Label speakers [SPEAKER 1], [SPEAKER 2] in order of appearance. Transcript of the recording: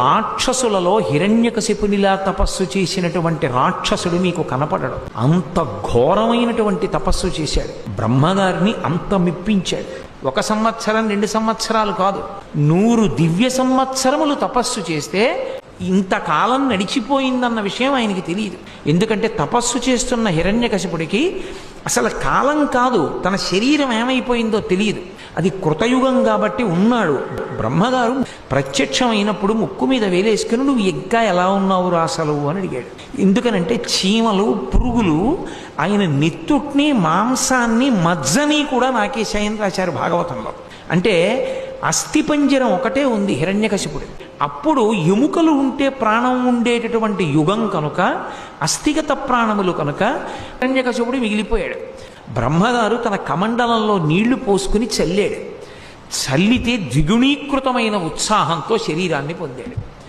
[SPEAKER 1] రాక్షసులలో హిరణ్యకశిపునిలా తపస్సు చేసినటువంటి రాక్షసుడు మీకు కనపడడు. అంత ఘోరమైనటువంటి తపస్సు చేశాడు. బ్రహ్మగారిని అంత మిప్పించాడు. ఒక సంవత్సరం రెండు సంవత్సరాలు కాదు. నూరు దివ్య సంవత్సరములు తపస్సు చేస్తే ఇంతకాలం నడిచిపోయిందన్న విషయం ఆయనకి తెలియదు. ఎందుకంటే తపస్సు చేస్తున్న హిరణ్యకశిపుడికి అసలు కాలం కాదు. తన శరీరం ఏమైపోయిందో తెలియదు. అది కృతయుగం కాబట్టి ఉన్నాడు. బ్రహ్మగారు ప్రత్యక్షమైనప్పుడు ముక్కు మీద వేలేసుకుని నువ్వు ఇంకా ఎలా ఉన్నావు రాసలు అని అడిగాడు. ఎందుకనంటే చీమలు పురుగులు ఆయన నెత్తుట్ని మాంసాన్ని మజ్జని కూడా నాకేశాయని రాశారు భాగవతంలో. అంటే అస్థిపంజరం ఒకటే ఉంది హిరణ్యకశిపుడు అప్పుడు ఎముకలు ఉంటే ప్రాణం ఉండేటటువంటి యుగం కనుక అస్థిగత ప్రాణములు కనుక హిరణ్యకశిపుడు మిగిలిపోయాడు. బ్రహ్మగారు తన కమండలంలో నీళ్ళు పోసుకుని చల్లాడు. చల్లితే ద్విగుణీకృతమైన ఉత్సాహంతో శరీరాన్ని పొందాడు.